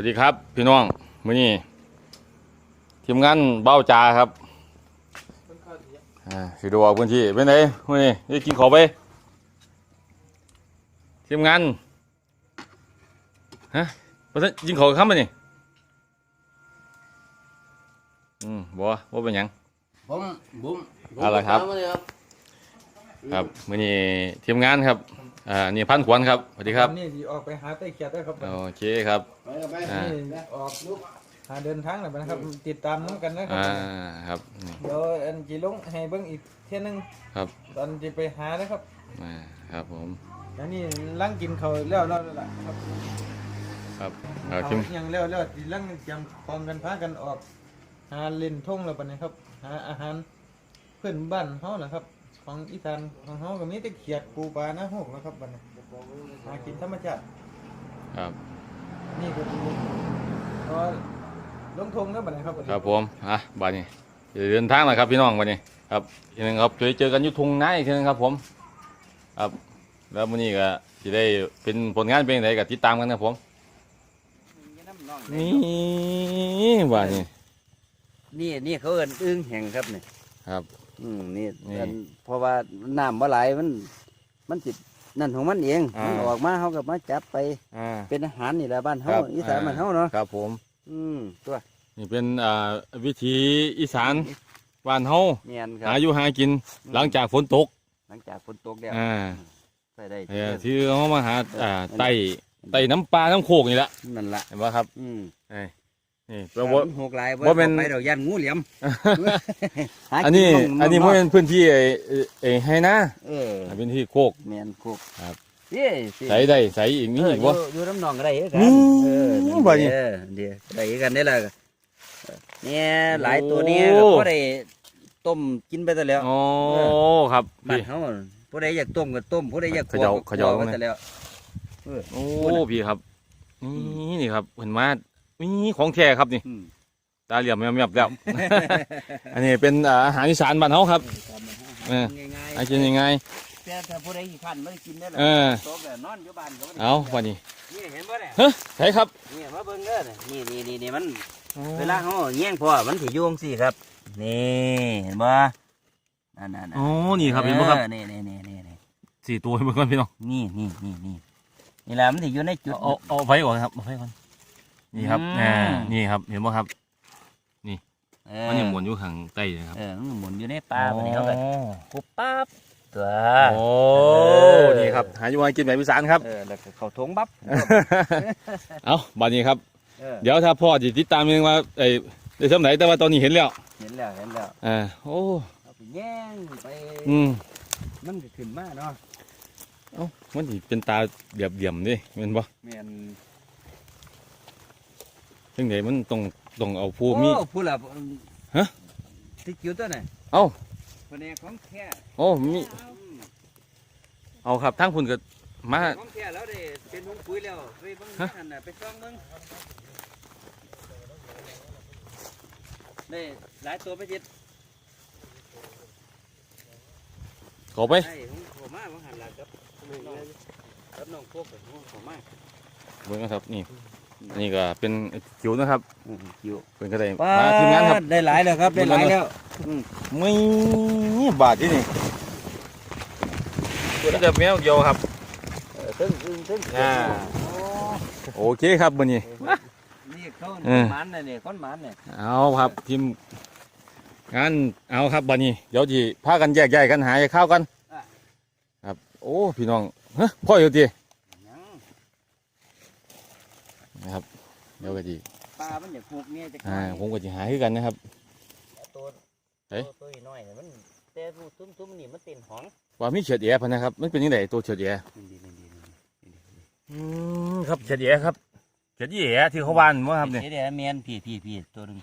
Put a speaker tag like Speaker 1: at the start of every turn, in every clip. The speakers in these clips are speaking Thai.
Speaker 1: วัสดีครับ พี่น้องมื้อนี้ทีมงานเบ้าจาครับอ่าสิดูออกพื้นที่เป็นไงมื้อนี้ได้กินข้าวไปทีมงานฮะเพราะฉะนั้นกินข้าวค่ำปะนี่อืมบ่บ่เป็นหยัง
Speaker 2: ผมบุ้ม
Speaker 1: เอาละครับ
Speaker 2: ผมเอามาเลยครับ
Speaker 1: ครับมื้อนี้ทีมงานครับ อ่านี่พันขวัญครับสวัสดีครับ
Speaker 3: นี่สิออกไปหาไต้เขียดได้ครับ
Speaker 1: โอเคครับ
Speaker 2: ไปครับไป
Speaker 1: อ่า
Speaker 3: นี่ออกหาเดินทางแล้วนะครับ ติดตามน้ำกันนะครั
Speaker 1: อ่า
Speaker 3: บ
Speaker 1: ครับนี่
Speaker 3: เดี๋ยวอันจีลงให้เบิ้งอีกเที่ยหนึง
Speaker 1: ครับ
Speaker 3: ตอนจะไปหานะครับ
Speaker 1: อ่าครับผม
Speaker 3: แล้วนี่ลังกินเขาวแล้วแล้วแล้วล่ะครับ
Speaker 1: ครับเอา
Speaker 3: เอา
Speaker 1: ทีม
Speaker 3: อย่างแล้วแล้วทีลังเตรียมพร้อมกันพากันออก หาเล่นท่งแล้วปะเนี่ยครับ หาอาหารเพื่อนบ้านเฮานะครับ ของอีสานของเฮาก็มีแต่เขียดปูปลาหน้าหกนะครับบัดนี้หากินธรรมชาติ
Speaker 1: ครับ
Speaker 3: นี่ก็คือเพราะลงทงแล้วบัดนี้ครับบัดนี้
Speaker 1: ครับผมอะบาดนี้จะเดินทางแล้วครับพี่น้องวันนี้ครับอีกหนึงครับเคยเจอกันอยุทุ่งนาอีกทีหนึงครับผมครับแล้ววันนี้ก็จะได้เป็นผลงานเป็นยังไงก็ติดตามกันครับผมนี่บาดนี้
Speaker 2: นี่นี่เขาเอิ้นอึ้งแห่งครับเนี่ย
Speaker 1: ครับ
Speaker 2: อืมนี่
Speaker 1: นี่
Speaker 2: อันเพราะว่าน้ำบ่ไหลายมัน มันสินั่นของมันเอง
Speaker 1: อ่ามั
Speaker 2: มันออกมาเขาก็มาจับไป
Speaker 1: อ่า
Speaker 2: เป็นอาหารนี่แหละบ้านเฮา
Speaker 1: ครับ
Speaker 2: อีสานบ้านเฮาเนาะ
Speaker 1: ครับผม
Speaker 2: อืมตัว
Speaker 1: นี่เป็นอ่าวิถีอีสานบ้านเฮา
Speaker 2: เนียนครั
Speaker 1: หา
Speaker 2: บ
Speaker 1: อยู่หากินหลังจากฝนตก
Speaker 2: หลังจากฝนตกแล้ว
Speaker 1: อ่า
Speaker 2: ใส่ได้
Speaker 1: เออที่เขามาหาอ่าไต่ไต่น้ำปลาน้ำโขกนี่แหละ
Speaker 2: นั่นล่ะ
Speaker 1: เห็นไหมครับ
Speaker 2: อืม
Speaker 1: นี่ นี่แปลว่า
Speaker 2: หกหลาย
Speaker 1: บ่แม่น
Speaker 2: ไปดอกยันงูเหลี่ยมหา
Speaker 1: อันนี้
Speaker 2: กิขง
Speaker 1: อันนี้มันเป็นพื้นที่ไอ้ไอ้ไอ้ให้นะ
Speaker 2: เออ
Speaker 1: อันเป็นที่โคก
Speaker 2: แม่นคุก
Speaker 1: ครับ
Speaker 2: นี่สิ
Speaker 1: ใส่ได้ใส่อีกนี่อีกวะ
Speaker 2: เอออยู่อยู่น้ำหนองก็ได้คือกัน
Speaker 1: นี่
Speaker 2: เออนั่น
Speaker 1: บ่นี่
Speaker 2: เด้อเดี๋ยวได้คือกันได้ละเนี่ยหลายตัวเนี้
Speaker 1: โอ้
Speaker 2: ก็ได้ต้มกินไปแต่แล้ว
Speaker 1: โอ้ครับ
Speaker 2: บ้าน
Speaker 1: พี่
Speaker 2: เฮาผู้ใดอยากต้มก็ต้มผู้ใดอยาก
Speaker 1: เขย่า
Speaker 2: ก็
Speaker 1: เขย่า
Speaker 2: คั่ว
Speaker 1: ลง
Speaker 2: ไป
Speaker 1: เลย
Speaker 2: แต่แล้ว
Speaker 1: โอ้พี่ครับ นี่นี่ครับเห็นมา นี่ของแท้ครับนี่
Speaker 2: อืม
Speaker 1: ตาเหลี่ยมแมบๆแล้ว อันนี้เป็นอ่าอาหารอีสานบ้านเฮาครับ เออ
Speaker 2: ง่าย
Speaker 1: อากินยังไง
Speaker 2: ๆแต่ถ้าผู้ใดขี้คันไม่ได้กินได้หรอ
Speaker 1: เออ
Speaker 2: โต๊ะแบบนอนอยู่บ้านก็บ่ได้
Speaker 1: เอาวันนี้
Speaker 2: นี่เห็นบ่เนี่ย
Speaker 1: เฮ้ยใช่ครับ
Speaker 2: นี่มาเบิ่งเด้อนี่นี่นี่นี่มัน เวลาเขาแย่งพ่อมันสิโยงสิครับ นี่เห็นบ่นั่นนั่น
Speaker 1: โอ้นี่ครับเห็นไหมครับ
Speaker 2: นี่นี่นี่นี่นี่
Speaker 1: สี่ตัวเห็นไหมครับพี่น้อง
Speaker 2: นี่นี่นี่นี่นี่แหละมันสิอยู่ในจุด
Speaker 1: เอาเอาเอาไฟก่อนครับเอาไฟก่อน นี่ครับ
Speaker 2: อืม
Speaker 1: อ่านี่ครับ เห็นไหมครับ
Speaker 2: เออ
Speaker 1: มันยังหมุนอยู่ข้างใต้เลยครับ
Speaker 2: เออมันหมุนอยู่ในปลาวันนี้เขาก็ปุ๊บปั๊บตัว
Speaker 1: โอ้
Speaker 2: อ
Speaker 1: นี่ครับ หาอยู่มากินแบบอีสานครับ
Speaker 2: เออแล้วก็เขาทงบับ
Speaker 1: เอาบัดนี้ครับ
Speaker 2: เออ
Speaker 1: เดี๋ยวถ้าพ่อจะติดตามเองว่าไอ้ได้สำไหนแต่ว่าตอนนี้เห็นแล้ว
Speaker 2: เห็นแล้วเห็นแล้ว
Speaker 1: อ่าโอ้
Speaker 2: เอาไปแย่งไป
Speaker 1: อืม
Speaker 2: มันก็ขึ้นมาเนาะ
Speaker 1: เอ้ามันสิเป็นตาเดียบเดียมๆดิแมันบ่
Speaker 2: แม่น
Speaker 1: ถึงไหนมันต้องต้องเอาผู้มี
Speaker 2: โอ้ผู้ละ
Speaker 1: ฮะ
Speaker 2: ติดอยู่ตัวไหน
Speaker 1: เอ้า
Speaker 2: แผนกของแค่
Speaker 1: โอ้มีเอาครับทั้งคุณก็มา
Speaker 2: ของแค่แล้วได้เป็นหงปุ๋ยแล้วไปเบิ่ง
Speaker 1: ฮะ
Speaker 2: นั่นน่ะไปซ่องเบิ่งได้หลายตัวไปจิต
Speaker 1: เขาไป
Speaker 2: ได้หงขอมาบ่หันหลังครับน้องครับน้องพวกกับหงขอมา
Speaker 1: เบิ่งนะครับนี่อั นนี้ก็เป็นจิ๋วนะครับ
Speaker 2: อืมอยู่
Speaker 1: เป็นก็ได้มาทีมงานครับ
Speaker 2: ได้หลายแล้วครับได้หลายแล้ว
Speaker 1: ไม่บาทที่นี่ตัวนี้จะแมวเดียวครับ
Speaker 2: เออตึ้งตึ้งตึ้ง
Speaker 1: อ่าโอเคครับวันนี้
Speaker 2: นี่เขา
Speaker 1: เออ
Speaker 2: หมันน่ะนี่คนหมันเนี่ย
Speaker 1: เอาครับทีมงานเอาครับบันนี้เดี๋ยวจีพากันแยกย้ายกันหาข้าวกันครับโอ้พี่น้องเฮ้ยพ่ออยู่ดี
Speaker 2: ยัง
Speaker 1: นะครับเดี๋ยวก็จี
Speaker 2: ปลามันอยากหุบเนี่ยจะ
Speaker 1: อ่าผมก็จะหาคือกันนะครับ
Speaker 2: ตัว
Speaker 1: เอ้ย
Speaker 2: ตัวน้อยๆมันแต่รูตุ้มๆนี่มันเต้นหอง
Speaker 1: ว่ามีเฉียดแย่พะนะครับ มันเป็นยังไงตัวเฉียดแย่
Speaker 2: นี่ดีนี่ดีนี่ดี
Speaker 1: อืมครับเฉียดแย่ครับเฉียดแย่ที่เขาวานว่าครับเนี่ย
Speaker 2: เดี๋ยวแมนพี่พี่พี่ตัวหนึง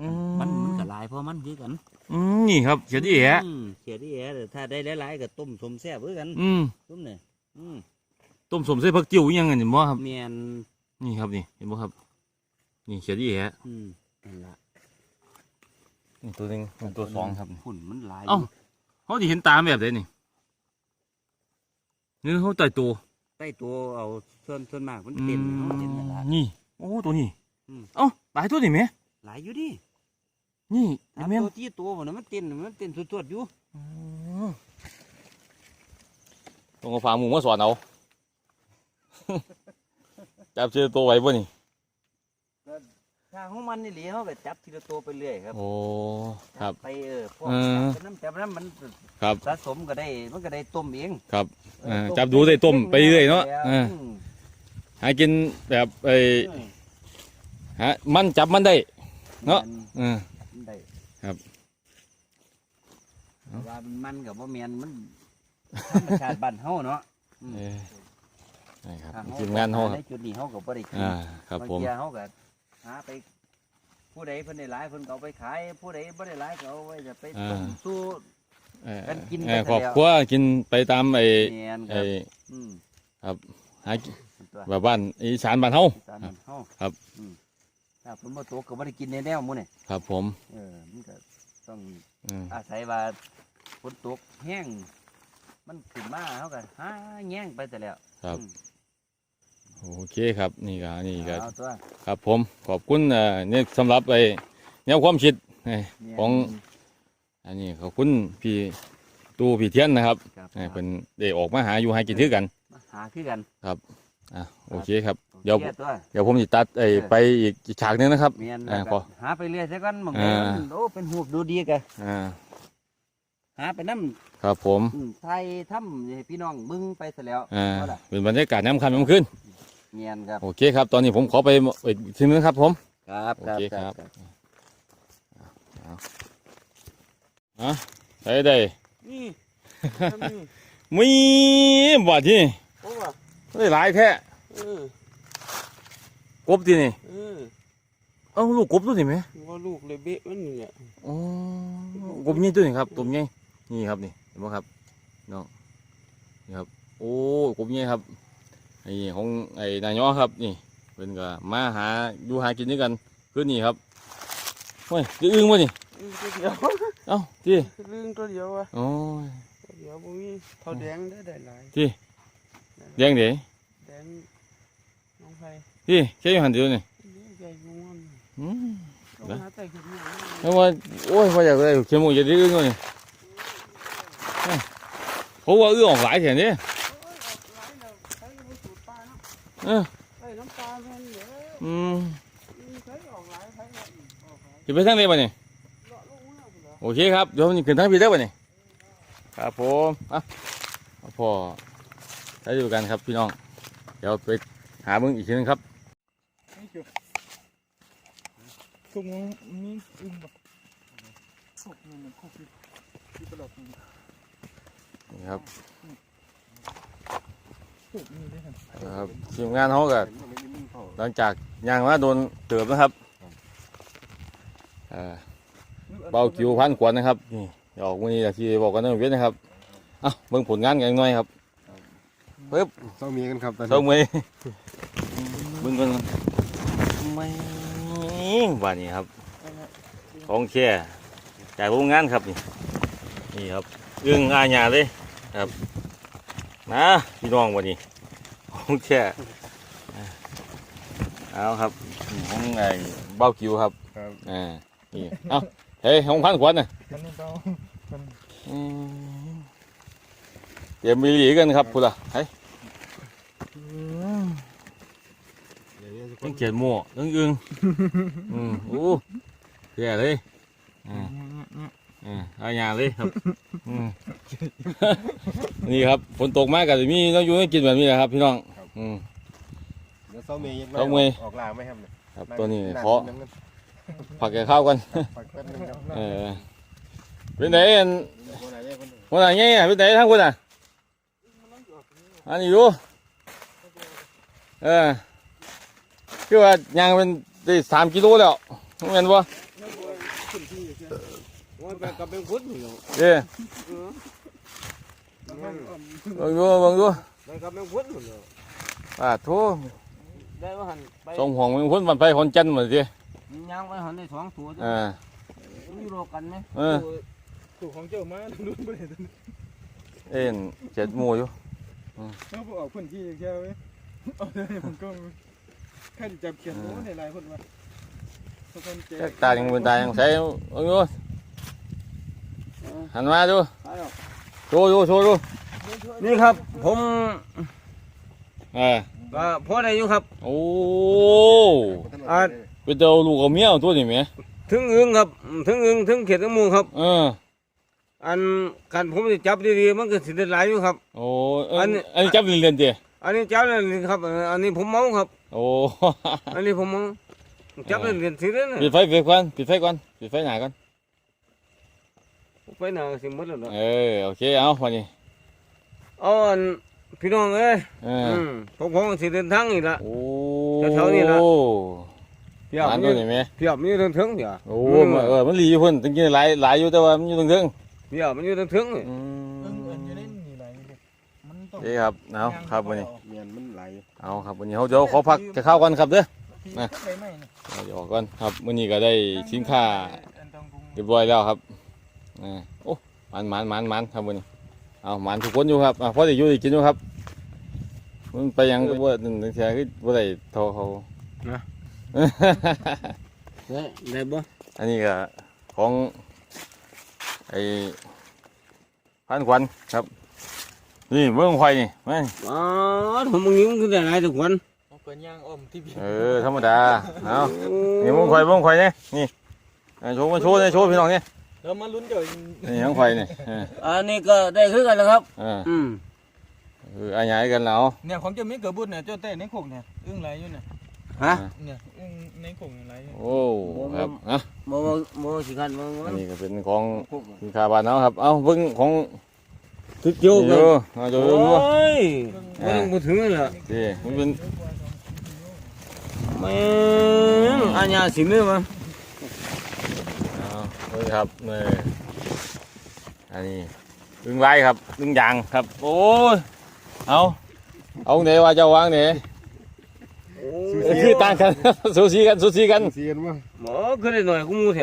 Speaker 1: อื
Speaker 2: มันมันก็หลายเพราะมันคือกัน
Speaker 1: อืมนี่ครับเฉียดแย่
Speaker 2: อืมเขียดที่แย่ถ้าได้หลายๆก็ต้มสมแซ่บคือกัน
Speaker 1: อืม
Speaker 2: ตุ้มเนี่ยอืม
Speaker 1: ต้มสมใส่ผักจิ้วอิหยังไงเห็นบ่ครับ
Speaker 2: แมน
Speaker 1: นี่ครับนี่เห็นบ่ครับ นี่เฉียดแย่
Speaker 2: อืมนั่นละ
Speaker 1: นี่ตัวหนึงนี่ตัวสองครับ
Speaker 2: ฝุ่นมันหลาย
Speaker 1: เอ้า เขาที่เห็นตามแบบไหนนี่นี่เขาไต่ตัว
Speaker 2: ใต้ตัวเอาส่วนส่วนมากมันเต้นเขาเต้นนั่นละ
Speaker 1: นี่ โอ้ตัวนี้
Speaker 2: อืม
Speaker 1: เอ้าหลายตัวนี่ไหม
Speaker 2: หลายอยู่ดิ
Speaker 1: นี่
Speaker 2: ตาม
Speaker 1: แม่น
Speaker 2: ตัวที่ตัวมันนะมันเต้นมันเต้นสวดๆอยู่
Speaker 1: อ๋อต้องเอาฝาหมูมาสอนเอา จับเจอตัวไว้บ่นี่
Speaker 2: ถ้าของมันนี่เหลีเขาก็จับทีละตัวไปเรื่อยครับ
Speaker 1: โอ้ครับ
Speaker 2: ไปเออพวก
Speaker 1: เออ
Speaker 2: จับไปน้ำจับไปน้ำมัน
Speaker 1: ครับ
Speaker 2: สะสมก็ได้มันก็ได้ต้มเอง
Speaker 1: ครับ
Speaker 2: เออ
Speaker 1: เออ
Speaker 2: ต้ม
Speaker 1: จับดูได้ต้มไปเรื่อยเนาะ
Speaker 2: แล้ว
Speaker 1: เออ
Speaker 2: ม
Speaker 1: หากินแบบไอ้
Speaker 2: อืม
Speaker 1: ฮะมันจับมันได้ เนาะเออ
Speaker 2: มันได้
Speaker 1: ครับ
Speaker 2: เพราะว่ามันกับว่าแมนมันธรรมชาติบ้านเฮาเนาะ อืม
Speaker 1: เออนี่ครับ
Speaker 2: ถ้เฮ
Speaker 1: ทีมงานเขาค
Speaker 2: ใน
Speaker 1: รับ
Speaker 2: จุดนี้เฮาก็บ่ได้กิน
Speaker 1: อ่าครับผม
Speaker 2: บางเทีเฮาก็หาไปผู้ใดเพิ่นได้หลายเพิ่นก็เอาไปขายผู้ใดบ่ได้หลายก็เอาไว้จะไปต้ม
Speaker 1: อ่า
Speaker 2: สู้
Speaker 1: เออ
Speaker 2: กันกิน
Speaker 1: เออ
Speaker 2: ไป
Speaker 1: ครอบ
Speaker 2: แล้ว
Speaker 1: ครัวกินไปตามไอ้
Speaker 2: แม่นค
Speaker 1: ไอ้
Speaker 2: รับอืม
Speaker 1: หากิน
Speaker 2: ตัว
Speaker 1: แบบบ้านอีสานบ้านเฮา
Speaker 2: อีสานบ้านเฮา
Speaker 1: ครับ
Speaker 2: อืมถ้าเพิ่นบ่ตกก็บ่ได้กินแนวๆหมื้นี่
Speaker 1: ครับผม
Speaker 2: เออมันก็ต้อง
Speaker 1: อืม
Speaker 2: อาศัยว่าฝนตกแห้งมันขึ้นมาเฮาก็หาแย่งไปแต่แล้ว
Speaker 1: ครับ
Speaker 2: อืม
Speaker 1: โอเคครับนี่ก็นี่ก็
Speaker 2: เอาตัว
Speaker 1: ครับผมขอบคุณเอ่อเนี่ยสำหรับไอ้แนวความคิดเอ้ย
Speaker 2: เนี่ย
Speaker 1: ของอันนี้ขอบคุณพี่ตู้พี่เทียนนะครับ
Speaker 2: ครับ
Speaker 1: เอ้ยเป็นได้ออกมาหาอยู่หากินถือกัน
Speaker 2: มาหาคือกัน
Speaker 1: อะโอเคครับ เดี๋ยว
Speaker 2: โอคตัว
Speaker 1: เดี๋ยวผมจะตัดไอ้
Speaker 2: เออ
Speaker 1: ไปอีกฉากหนึงนะครับ
Speaker 2: เมียน
Speaker 1: อ่า
Speaker 2: แล้ว
Speaker 1: พ
Speaker 2: ก็
Speaker 1: อ
Speaker 2: หาไปเรื่อยซะก่อนบาง
Speaker 1: อ่า
Speaker 2: ทีโอ้เป็นหูบดูดีกัน
Speaker 1: อ่า
Speaker 2: หาไปน้
Speaker 1: ครับผมำ
Speaker 2: อืมไทยทำให้พี่น้องมึงไปซะแล้ว
Speaker 1: อ่า
Speaker 2: เอาล่ะ
Speaker 1: เป็นบรรยากาศน้ำค่ำน้ำขึ้น
Speaker 2: เมียนครับ
Speaker 1: โอเคครับ ตอนนี้ผมขอไปอีกทีนึงครับ ผม
Speaker 2: ครับ
Speaker 1: โอเคครับอะใส่ได้
Speaker 3: นี่
Speaker 1: มีบ่ที่
Speaker 3: โอ้ว่ะ
Speaker 1: ได้หลายแท้
Speaker 3: เออก
Speaker 1: บที่นี่
Speaker 3: เออ
Speaker 1: เอ้าลูกกบตัวนี้ไหม
Speaker 3: ว่าลูกเลยเบะมันนี่แหละ
Speaker 1: อ๋อกบนี่ตัวนี้ครับตัวนี้นี่ครับนี่เห็นไหมครับน้องนี่ครับ โอ้กบนี่ครับ ไอ้ของไอ้นายย้อครับนี่เพิ่นก็มาหาอยู่หากินด้วยกันคือนี่ครับเฮ้ยจะอึ้งวะนี่
Speaker 3: อึ้งตัวเดียว
Speaker 1: เอ้าที่
Speaker 3: ลึงตัวเดียวอะ
Speaker 1: โอ้ย
Speaker 3: ตัวเดียวบ่มีเท่าแดงได้ได้หลาย
Speaker 1: ที่แดงเด๋
Speaker 3: แดงน้องไผ
Speaker 1: ที่แค่อยู่หันเดียวนี่
Speaker 3: ใหญ่งวง
Speaker 1: อืม
Speaker 3: ต้องหาแต่ขึ้นมา
Speaker 1: แล้วว่าโอ้ยว่าอยากได้เขียวหมูจะได้อึ้งวะนี่เอ้าเขาว่าอึ้งออกหลายแถวนี้
Speaker 3: โอ้ยออกหลายแล้วใครก็บ่สูดปลา เนาะ
Speaker 1: เออ
Speaker 3: ไอ้น้ำปลาแม่นเด้อ
Speaker 1: อืม
Speaker 3: ใครออกหลายใครก็ออกหลาย
Speaker 1: จะไปทางไหนบ้านี่
Speaker 3: เลาะลงมาพุ่นเหรอ
Speaker 1: โอเคครับเดี๋ยวมันขึ้นทางพี่ได้ป่ะนี่ครับผมอะเอาพอใช้ดูกันครับพี่น้อง เดี๋ยวไปหาเบิ้งอีกทีนึงครับ
Speaker 3: นี่จุทุกมึงมีอึ้งบ่ทุกมึงมันคุกที่ที่ตลอด
Speaker 1: นี่ครับ
Speaker 3: ทุกมีได้ครับ
Speaker 1: ครับทีมงานเขาก็หลังจากย่างมาโดนเติบนะครับเอ่อเบาคิวพันขวดนะครับนี่เดี๋ยวออกวันนี้ที่บอกกันตั้งเวียนนะครับเอะเบิ่งผลงานกันหน่อยครับปึ๊บ
Speaker 4: เศร้ามีกันครับตอน
Speaker 1: เท่า
Speaker 4: นี้
Speaker 1: มือเบิ่งกันไม่ว่านี่ครับของแค่จากโรงงานครับนี่นี่ครับอึ้งอาญาเลยครับ นะพี่น้องวันนี้ของแค่เอาครับของไอ้เบ้าคิวครับ
Speaker 4: ครับ
Speaker 1: อ่านี่เอาเฮ้ยของพันขวัญน่ะ
Speaker 3: กันนี่ต้อง
Speaker 1: อืมเตรียมมีหลีกันครับพูดละเฮ้ยต้องเขียนมั่วต้องอึ้งอืมโอ้แย่เลยอ่า อ่าอาญาเลยครับ อืมนี่ครับฝนตกมากก็จะมีน้องยูให้กินแบบนี้แหละครับพี่น้องอืม
Speaker 4: เดี๋ยวเศร้ามียัง
Speaker 1: เศร้ามี
Speaker 4: ออกลางไหมครับเนี่ย
Speaker 1: ครับตัวนี้
Speaker 4: ง
Speaker 1: ขอ
Speaker 4: นั่งนั่ง
Speaker 1: ผักแก่ข้าวกัน
Speaker 4: ปักแป๊บนึงครับ
Speaker 1: เออเป็นไหนอัน
Speaker 4: คนไหนเนี่ยคน
Speaker 1: คนไหนเงี้ยเป็นไหนทั้งคนอะอันนี้อยู่เออคือว่ายางเป็นได้สามกิโลแล้วเห็นปะ
Speaker 3: ว่าแบบกับเป็นพุทธนี่เหรอ
Speaker 1: เอ้ย
Speaker 3: มัน
Speaker 1: เบังดูเบังดู
Speaker 3: กับเป็นพุทธนี่เหรอ
Speaker 1: อ่าโถ
Speaker 2: ได้ว่าหันไป
Speaker 1: ส่งห่วงเป็นคนบันไปคนจันทร์เหมือนสิ
Speaker 2: ย่างไปหันได้สองตัว
Speaker 1: อ่า
Speaker 2: มีโรกันไหม
Speaker 1: เออ
Speaker 3: ถูกของเจ้ามาลุ้นไปเลย
Speaker 1: เอ็นเจ็ดหมูอยู่
Speaker 3: เขาบอกออกพื้นที่แค่ไว้เอาได้ผมก็ใครจะจับเขียนโน้ในลายคนวะทุกคนเจ๊
Speaker 1: จักตายังบนตายังใส่เอาอยู่ หันมาดูโชว์ดูโชว์ดู
Speaker 2: นี่ครับ ผม
Speaker 1: เออ
Speaker 2: ก็พอได้อยู่ครับ
Speaker 1: โอ้
Speaker 2: อ่า
Speaker 1: เป็นเจ้าลูกกับเมียตัวนี้ไหม
Speaker 2: ถึงอึงครับ ถึงอึงถึงเขียดถึงหมูครับ
Speaker 1: เออ
Speaker 2: อันการผมจะจับดีๆมันก็สิได้หลายอยู่ครับ
Speaker 1: โอ้เอั
Speaker 2: อั
Speaker 1: น
Speaker 2: นนี้
Speaker 1: อันนี้จับเรียนๆเดีย
Speaker 2: อันนี้จับเลยครับ อันนี้ผมเมาครับ
Speaker 1: โอ้
Speaker 2: อันนี้ผมเมาจับเลยเรียนสิเด้อ
Speaker 1: ปิดไฟปิดก่อนปิดไฟก่อนปิดไฟหนาก่อน
Speaker 2: ไปหน่าสิหมดแล้วเนาะ
Speaker 1: เออโอเคเอาพอนี้
Speaker 2: เอาอันพี่น้องเอ้ย
Speaker 1: เอ
Speaker 2: อื
Speaker 1: อ
Speaker 2: มผมผมสิเดินทางอีกละ
Speaker 1: โอ้
Speaker 2: แถวๆนี้ล่ะ เพียบ
Speaker 1: ร้าน
Speaker 2: มี
Speaker 1: ตัวนี้ไหม
Speaker 2: เพียบมีอยู่ถึงถึงเพียบ
Speaker 1: โอ้มันเออมันหลีอยู่เพิ่นจริงๆหลายหลายอยู่แต่ว่ามันอยู่ตรงเทิง
Speaker 2: เพียบมันอยู่ถึงถึงนี่
Speaker 1: อื
Speaker 3: เอิ้ง
Speaker 1: ม
Speaker 3: เอิ้นอยู่ในนี่หลายเด็กมันต้อง
Speaker 1: โอเคครับเอาครับวันนี้
Speaker 4: เมียนมันไหล
Speaker 1: เอาครับวันนี้เขาเดี๋ยวขอพักจะเข้ากันครับเด้อ
Speaker 3: ที่
Speaker 1: นะ
Speaker 3: ใบไม้นี่
Speaker 1: เอาเดี๋ยวออกก่อนครับวันนี้ก็ได้สินค้า
Speaker 3: อันต้องปรุง
Speaker 1: เรียบร้อยแล้วครับ อ่าโอ้มันมันมันมันครับวันนี้เอามันทุกคนอยู่ครับอะพอได้อยู่ได้กินอยู่ครับมันไปยังก็บ่นึงเทียคือบ่ได้เท่าเขา
Speaker 2: ได้ได้บ่
Speaker 1: อันนี้ก็ของไอ้พันขวัญครับ นี่เมืองไฟนี่แม่ง
Speaker 2: อ๋อผมมึงยิ้มคือได้หลายทุกคน
Speaker 3: เอาเปิดย่างอ้อมที่พี่
Speaker 1: เออธรรมดาเอานี่เมืองไฟเมืองไฟนี่นี่เอาโชว์มาโชว์นี่โชว์พี่น้องนี่
Speaker 3: แล้วมาลุ้นเดี๋ยว
Speaker 1: นี่เมืองไฟนี่เออ
Speaker 2: อันนี้ก็ได้คือกันแล้วครับ
Speaker 1: เออ
Speaker 2: อืม
Speaker 1: เอออาญายกันแล้ว
Speaker 3: เนี่ยของเจ้ามีเกิดบุญเนี่ยเจ้าเต้ในโขกเนี่ยอึ้งไหลอยู่เนี่ย
Speaker 2: ฮะ
Speaker 3: เนี่ยอึ้งในโขกไหลอยู่
Speaker 1: โอ้ครับอะ
Speaker 2: บ่บ่บ่สิกันบ่
Speaker 1: อันนี้ก็เป็นของสินค้าบ้านเราครับ เอาเบิ่งของ
Speaker 2: ทุกโยก
Speaker 1: โย
Speaker 2: เลย
Speaker 1: เอาโย
Speaker 2: โอ้
Speaker 1: โย
Speaker 2: ยบ่ต้องบ่ถึงเลยล่ะ
Speaker 1: นี่มันเป็น
Speaker 2: แม่งอันยาสิมือมา
Speaker 1: เอาเบิ่งครับนี่อันนี้ดึงไว้ครับดึงยางครับ โอ้ยเอาเอาไหนว่าเจะวางไหน
Speaker 2: โอ้
Speaker 1: เออคือต่างกันสูสีกันสูสีกัน
Speaker 4: เสียนว่า
Speaker 2: หมอคือได้หน่อยกูมูแท้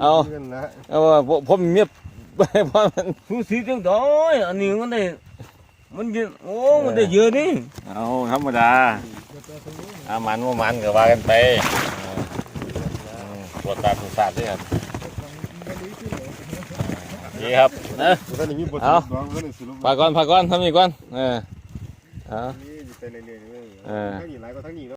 Speaker 1: เอา
Speaker 4: เพื่อนนะ
Speaker 1: เอาว่าผมผมเมียบเพราะมัน
Speaker 2: ผู้สีจังดอยอันนี้มันได้มันเยอะโอ้มันได้เยอะนี่
Speaker 1: เอาธรรมดาอามันว่ามันก็ว่ากันไปเอออืมปว ดตาปวดสาดด้วยครับนี่ครับนะ
Speaker 4: ท่านนี้มีบทส
Speaker 1: เอา
Speaker 4: รุปบ้างท่านนี้สรุป
Speaker 1: พาก่อนพาก่อนทำอีกก่อนเออเอา
Speaker 4: นี่อยู่ไปเรื่อยๆ
Speaker 1: เออ
Speaker 4: ทั้งนี้หลายก็ทั้งนี้